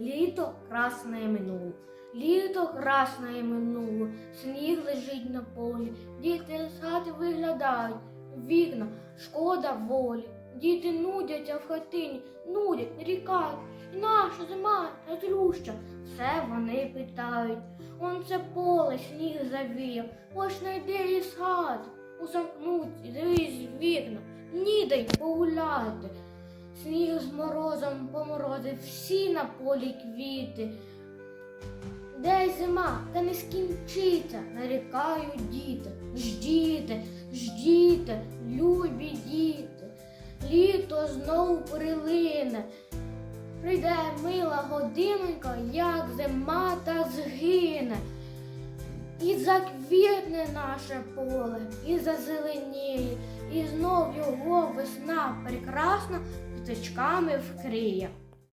Літо красне минуло, літо красне минуло, сніг лежить на полі, діти з хати виглядають, вікна, шкода волі. Діти нудяться в хатині, нудять, нарікають. І наша зима та злюща, все вони питають. Он це поле сніг завіяв, ось найде із хати, усамкнуть, дивись вікна, ніде й погуляти. Сніг з морозом поморозив всі на полі квіти. Де зима, та не скінчиться, нарікають діти. Ждіте, ждіте, любі діти. Літо знову прилине. Прийде мила годинонька, як зима та згине. І заквітне наше поле, і зазеленіє, і знов його весна прекрасна квіточками вкриє.